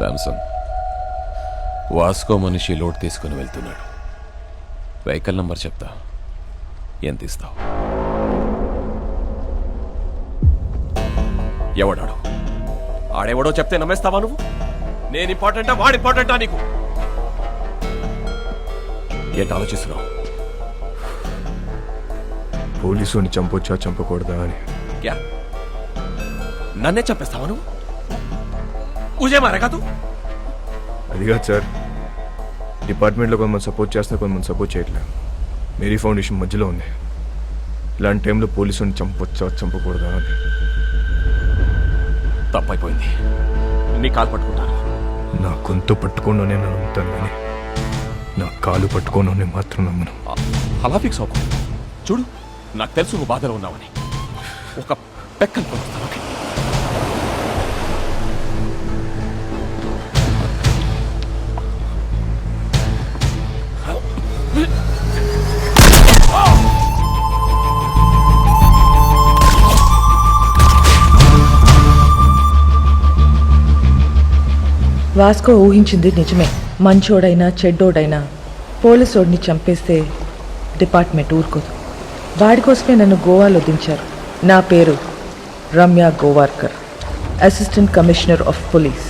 Samsung Vasco మనిషి load తీసుకుని వెళ్తున్నాడు. వెహికల్ నంబర్ చెప్తా. ఎంత ఇస్తావు ఎవడాడు? ఆడెవడో చెప్తే నమ్మేస్తావా నువ్వు? నేను ఇంపార్టెంటా వాడు ఇంపార్టెంటా నీకు? ఏంటి ఆలోచిస్తున్నావు? పోలీసుని చంపొచ్చా చంపకూడదా అని. క్యా? నన్నే చంపేస్తావా నువ్వు? ఉజే మారే కాదు అది కాదు సార్. డిపార్ట్మెంట్లో కొంతమంది సపోర్ట్ చేస్తే కొంతమంది సపోర్ట్ చేయట్లేదు మేరీ ఫౌండేషన్ మధ్యలో ఉంది. ఇలాంటి టైంలో పోలీసుని చంపొచ్చా చంపకూడదా అని. తప్పైపోయింది. నీ కాలు పట్టుకుంటాను. నా గొంతు పట్టుకోను నేను నమ్ముతాను కానీ నా కాలు పట్టుకోను నేను మాత్రం నమ్మను. అలా ఫిక్స్ అవ్వకు. చూడు నాకు తెలుసు నువ్వు బాధలో ఉన్నావని. ఒక పెక్కను కొనుస్తాను వాస్కో ఊహించింది నిజమే. మంచోడైనా చెడ్డోడైనా. పోలీసోడిని చంపేస్తే డిపార్ట్మెంట్ ఊరుకోదు. వాడి కోసమే నన్ను గోవాలో దించారు. నా పేరు Ramya Gowarikar assistant commissioner of police.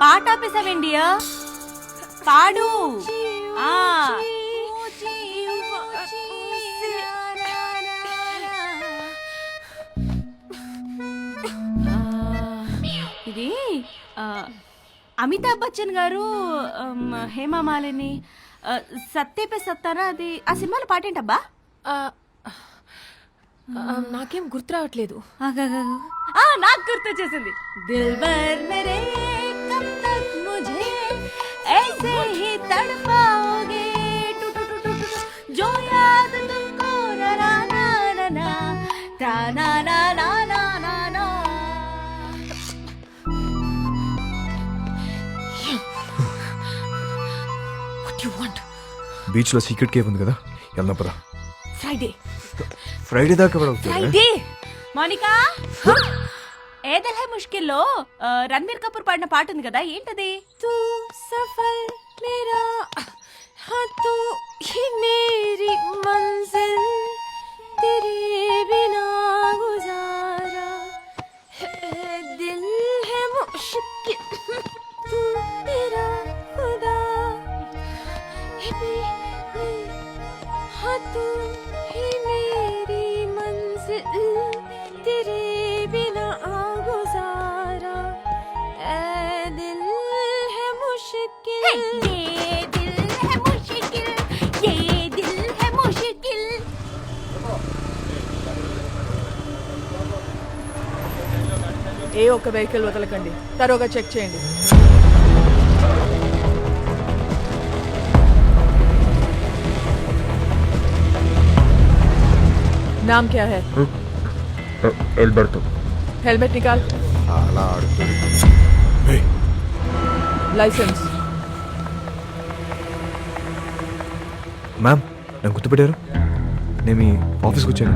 పాట ఆపేసావేండియా పాడు. ఆ. ఇది అమితాబ్ బచ్చన్ గారు హేమా మాలిని సత్తే పే సత్తారా అది ఆ సినిమాలో పాటేంటబ్బా? నాకేం గుర్తు రావట్లేదు. నాకు గుర్తు వచ్చేసింది. బీచ్లో సీక్రెట్ కేవ్ ఉంది కదా వెళ్దాం పదా ఫ్రైడే ఫ్రైడే దాకా కూడా అవుతుంది మోనికా? ఏదల్ హై ముష్కిల్లో రణ్బీర్ కపూర్ పాడిన పాట ఉంది కదా ఏంటది? తూ సఫల్ మేరా హతు హి మేరీ మంజిల్ తెరే బినా గుజారా దిల్ హై ముష్కిల్ తూ మేరా ఖుదా హి హతు హి మేరీ तेरे बिना गुजारा ऐ दिल है मुश्किल ये दिल है मुश्किल ये दिल है मुश्किल ఏ ఒక్క వెహికల్ వదలకండి తరోగా చెక్ చేయండి नाम क्या है ఎల్బర్తో हेलमेट निकाल అలా ఆడుతుంది लाइसेंस మ్యామ్ నన్ను గుర్తుపెట్టారు నేను మీ ఆఫీస్కి వచ్చాను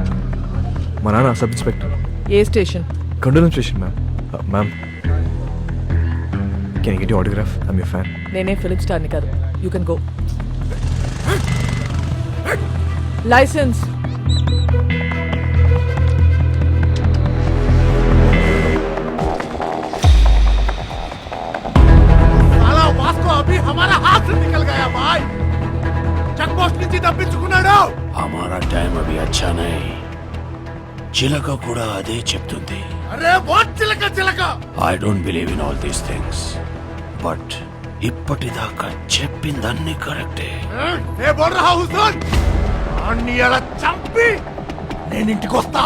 మా నాన్న sub inspector A station Kandolam station ma'am ma'am can get autograph I'm you fan నేనే ఫిలిం స్టార్ని కాదు యూ కెన్ గో లైసెన్స్ చిలక కూడా అదే చెప్తుంది. అరే వాట్ చిలక చిలక? I don't believe in all these things but ఇప్పటిదాకా చెప్పిందన్నీ కరెక్టే. ఏ బోల్ రహా హుసన్ అన్ని అలా చంపి! నేను ఇంటికి వస్తా.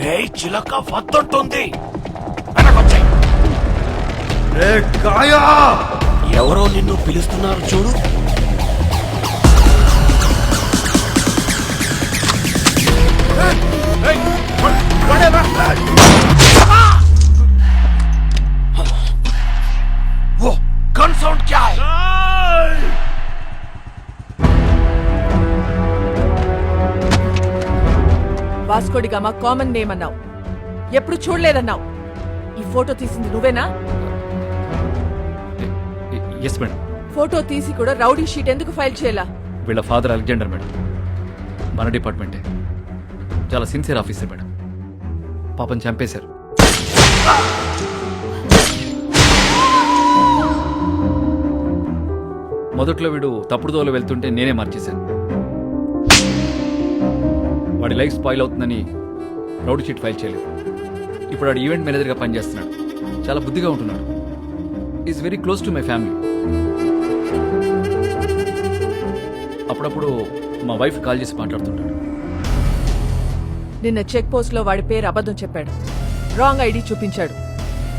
రే చిలక వద్దంటుంది. వెనకొచ్చాయి. రే కాయా! ఎవరో నిన్ను పిలుస్తున్నారు చూడు. वो गन साउंड क्या है వాస్కోడి గామా కామన్ నేమ్ అన్నావు ఎప్పుడు చూడలేదన్నావు ఈ ఫోటో తీసింది నువ్వేనా ఎస్ మేడం ఫోటో తీసి కూడా రౌడీ షీట్ ఎందుకు ఫైల్ చేయాలా వీళ్ళ ఫాదర్ అలెగ్జాండర్ మేడం మన డిపార్ట్మెంటే చాలా సిన్సియర్ ఆఫీసర్ మేడం పాపం చంపేశారు. మొదట్లో వీడు తప్పుడు దోవలో వెళ్తుంటే నేనే మార్చేశాను. వాడి లైఫ్ స్పాయిల్ అవుతుందని రౌడ్ షీట్ ఫైల్ చేయలేదు. ఇప్పుడు వాడు ఈవెంట్ మేనేజర్గా పనిచేస్తున్నాడు. చాలా బుద్ధిగా ఉంటున్నాడు. Is very close to my family అప్పుడప్పుడు మా వైఫ్ కాల్ చేసి మాట్లాడుతుంటాడు. నిన్న చెక్ పోస్ట్లో వాడి పేరు అబద్ధం చెప్పాడు. రాంగ్ ఐడి చూపించాడు.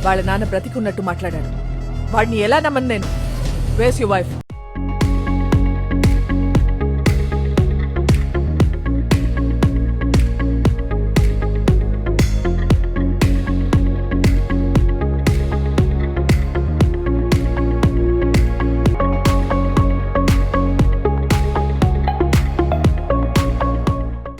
వాళ్ళ నాన్న బ్రతికున్నట్టు మాట్లాడాడు. వాడిని ఎలా నమ్మను నేను? వేస్ యు వైఫ్